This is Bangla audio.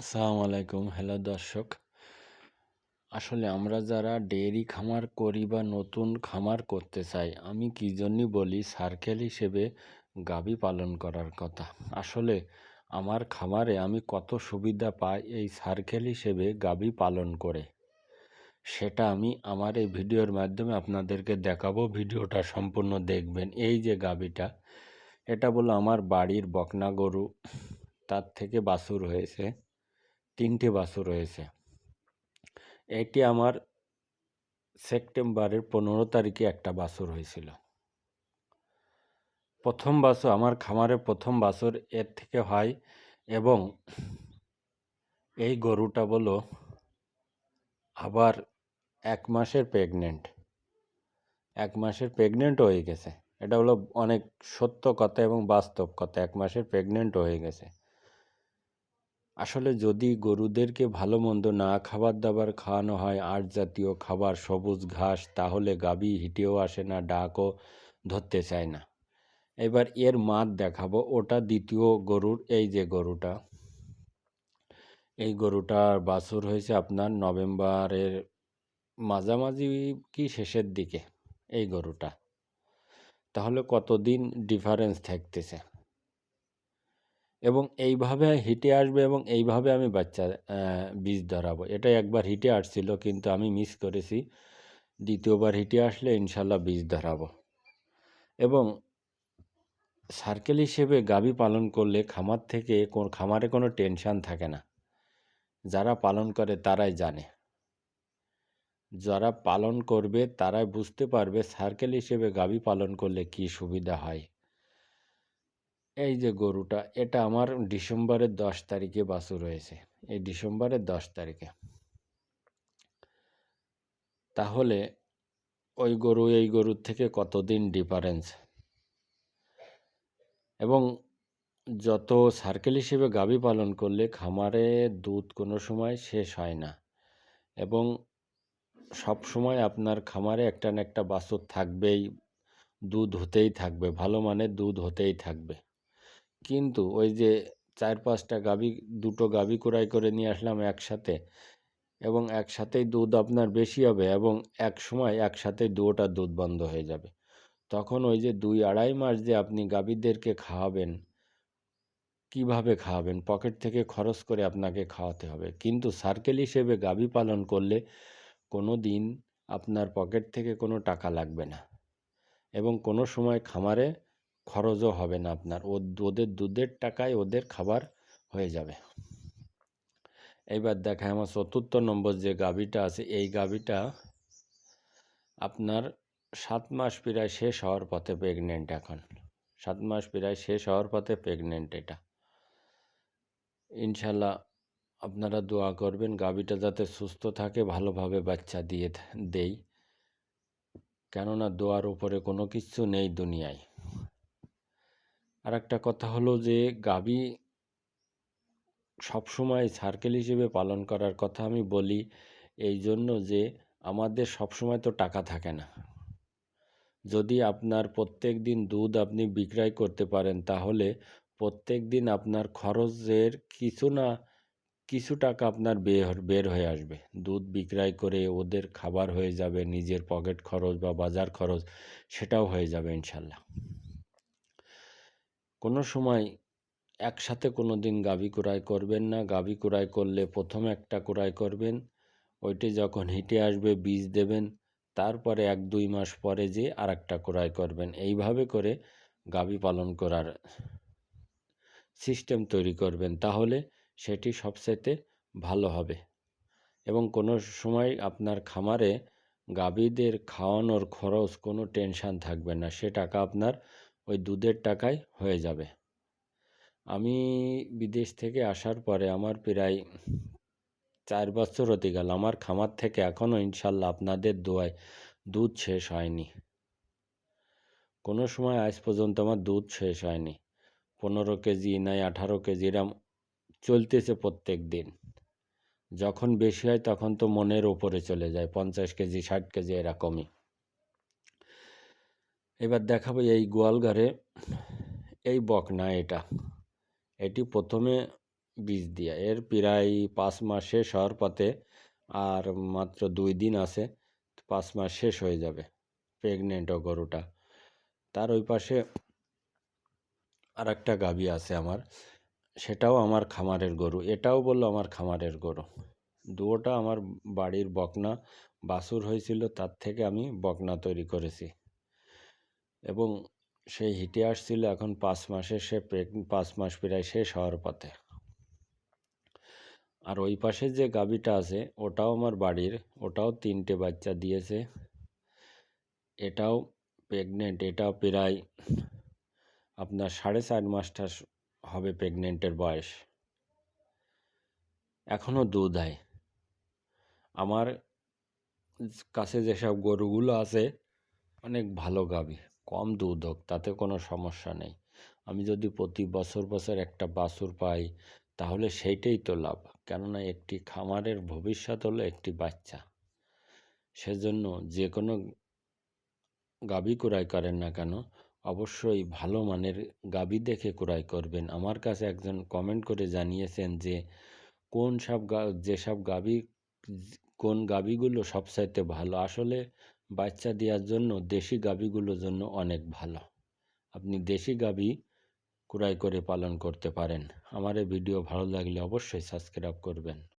আসসালামু আলাইকুম। হ্যালো দর্শক, আসলে আমরা যারা ডেয়ারি খামার করি বা নতুন খামার করতে চাই, আমি কী জন্যই বলি সার্কেল হিসেবে গাভী পালন করার কথা। আসলে আমার খামারে আমি কত সুবিধা পাই এই সার্কেল হিসেবে গাভী পালন করে, সেটা আমি আমার এই ভিডিওর মাধ্যমে আপনাদেরকে দেখাবো। ভিডিওটা সম্পূর্ণ দেখবেন। এই যে গাভীটা, এটা বলো আমার বাড়ির বকনা গরু, তার থেকে বাছুর হয়েছে। তিনটে বাছুর রয়েছে। এটি আমার সেপ্টেম্বরের পনেরো তারিখে একটা বাছুর হয়েছিল। প্রথম বাছুর আমার খামারে প্রথম বাছুর এর থেকে হয় এবং এই গরুটা বলো আবার এক মাসের প্রেগনেন্ট এক মাসের প্রেগনেন্ট হয়ে গেছে। এটা হলো অনেক সত্য কথা এবং বাস্তব কথা। এক মাসের প্রেগনেন্ট হয়ে গেছে। আসলে যদি গরুদেরকে ভালো মন্দ না খাবার দাবার খাওয়ানো হয় আট জাতীয় খাবার, সবুজ ঘাস, তাহলে গাবি হিটেও আসে না, ডাকও ধরতে চায় না। এবার এর মাত দেখাবো, ওটা দ্বিতীয় গরুর, এই যে গরুটা। এই গরুটার বাছুর হয়েছে আপনার নভেম্বরের মাঝামাঝি কি শেষের দিকে, এই গরুটা। তাহলে কতদিন ডিফারেন্স থাকতেছে? এবং এইভাবে হিটে আসবে এবং এইভাবে আমি বাচ্চা বীজ ধরাবো। এটা একবার হিটে আসছিল কিন্তু আমি মিস করেছি। দ্বিতীয়বার হিটে আসলে ইনশাল্লাহ বীজ ধরাবো। এবং সার্কেল হিসেবে গাভী পালন করলে খামার থেকে কোন খামারে কোনো টেনশান থাকে না। যারা পালন করে তারাই জানে। যারা পালন করবে তারাই বুঝতে পারবে সার্কেল হিসেবে গাভী পালন করলে কি সুবিধা হয়। এই যে গরুটা, এটা আমার ডিসেম্বরের দশ তারিখে বাছুর রয়েছে এই ডিসেম্বরের দশ তারিখে। তাহলে ওই গরু এই গরুর থেকে কতদিন ডিফারেন্স এবং যত সার্কেল হিসেবে গাভী পালন করলে খামারে দুধ কোনো সময় শেষ হয় না। এবং সব সময় আপনার খামারে একটা না একটা বাছুর থাকবেই, দুধ হতেই থাকবে, ভালো মানের দুধ হতেই থাকবে। কিন্তু ওই যে চার পাঁচটা গাভী, দুটো গাভী ক্রয় করে নিয়ে আসলাম একসাথে এবং একসাথেই দুধ আপনার বেশি হবে এবং এক সময় একসাথেই দুটোটা দুধ বন্ধ হয়ে যাবে। তখন ওই যে দুই আড়াই মাস যে আপনি গাভীদেরকে খাওয়াবেন, কীভাবে খাওয়াবেন? পকেট থেকে খরচ করে আপনাকে খাওয়াতে হবে। কিন্তু সার্কেল হিসেবে গাভী পালন করলে কোনো দিন আপনার পকেট থেকে কোনো টাকা লাগবে না এবং কোনো সময় খামারে খরচও হবে না আপনার। ওদের দুধের টাকায় ওদের খাবার হয়ে যাবে। এইবার দেখায় আমার চতুর্থ নম্বর যে গাভীটা আছে, এই গাভীটা আপনার সাত মাস প্রায় শেষ হওয়ার পথে প্রেগনেন্ট এখন। সাত মাস প্রায় শেষ হওয়ার পথে প্রেগনেন্ট এটা। ইনশাল্লাহ আপনারা দোয়া করবেন, গাভীটা যাতে সুস্থ থাকে, ভালোভাবে বাচ্চা দিয়ে দেই। কেননা দোয়ার উপরে কোনো কিছু নেই দুনিয়ায়। আর একটা কথা হলো যে গাভী সবসময় সার্কেল হিসেবে পালন করার কথা আমি বলি এই জন্য যে, আমাদের সবসময় তো টাকা থাকে না। যদি আপনার প্রত্যেক দিন দুধ আপনি বিক্রয় করতে পারেন, তাহলে প্রত্যেক দিন আপনার খরচের কিছু না কিছু টাকা আপনার বের বের হয়ে আসবে। দুধ বিক্রয় করে ওদের খাবার হয়ে যাবে, নিজের পকেট খরচ বা বাজার খরচ, সেটাও হয়ে যাবে ইনশাল্লাহ। কোনো সময় একসাথে কোনো দিন গাভী কুড়াই করবেন না। গাভী কুড়াই করলে প্রথম একটা কুড়াই করবেন। ওইটি যখন হিটে আসবে, বীজ দেবেন। তারপরে এক, দুই মাস পরে যে আর একটা কুড়াই করবেন। এইভাবে করে গাভী পালন করার সিস্টেম তৈরি করবেন। তাহলে সেটি সবচাইতে ভালো হবে। এবং কোনো সময় আপনার খামারে গাভীদের খাওয়ানোর খরচ কোনো টেনশান থাকবে না। সে টাকা আপনার ওই দুধের টাকায় হয়ে যাবে। আমি বিদেশ থেকে আসার পরে আমার প্রায় চার বছর হতে গেল। আমার খামার থেকে এখনও ইনশাল্লাহ আপনাদের দোয়ায় দুধ শেষ হয়নি। কোনো সময় আজ পর্যন্ত আমার দুধ শেষ হয়নি। পনেরো কেজি নয় আঠারো কেজি এরম চলতেছে প্রত্যেক দিন। যখন বেশি হয় তখন তো মনের ওপরে চলে যায়। পঞ্চাশ কেজি, ষাট কেজি এরকমই। এবার দেখাবো এই গোয়ালঘরে এই বকনা এটা। এটি প্রথমে বীজ দিয়া। এর প্রায় পাঁচ মাস শেষ হওয়ার পথে আর মাত্র দুই দিন আছে, পাঁচ মাস শেষ হয়ে যাবে প্রেগনেন্টও গরুটা। তার ওই পাশে আর একটা গাভী আছে আমার, সেটাও আমার খামারের গরু। এটাও বলল আমার খামারের গরু। দুটোটা আমার বাড়ির বকনা বাসুর হয়েছিল, তার থেকে আমি বকনা তৈরি করেছি। এবং সেই হিটে আসছিল এখন পাঁচ মাসে সে পাঁচ মাস প্রায় শেষ হওয়ার পথে। আর ওই পাশে যে গাবিটা আছে, ওটাও আমার বাড়ির, ওটাও তিনটে বাচ্চা দিয়েছে। এটাও প্রেগনেন্ট এটাও প্রায় আপনার সাড়ে চার মাসটা হবে প্রেগনেন্টের বয়স। এখনও দুধ হয় আমার কাছে যেসব গরুগুলো আছে, অনেক ভালো গাভী কম দুধ হোক তাতে কোনো সমস্যা নেই। আমি যদি প্রতি বছর বছর একটা বাছুর পাই, তাহলে সেইটাই তো লাভ। কেননা একটি খামারের ভবিষ্যৎ হলো একটি বাচ্চা। সেজন্য যে কোনো গাবি ক্রয় করেন না কেন, অবশ্যই ভালো মানের গাবি দেখে ক্রয় করবেন। আমার কাছে একজন কমেন্ট করে জানিয়েছেন যে, কোন সব গা যেসব গাবি, কোন গাভীগুলো সবচাইতে ভালো? আসলে বাচ্চা দেওয়ার জন্য দেশি গাভীগুলোর জন্য অনেক ভালো। আপনি দেশি গাভী ক্রয় করে পালন করতে পারেন। আমার এই ভিডিও ভালো লাগলে অবশ্যই সাবস্ক্রাইব করবেন।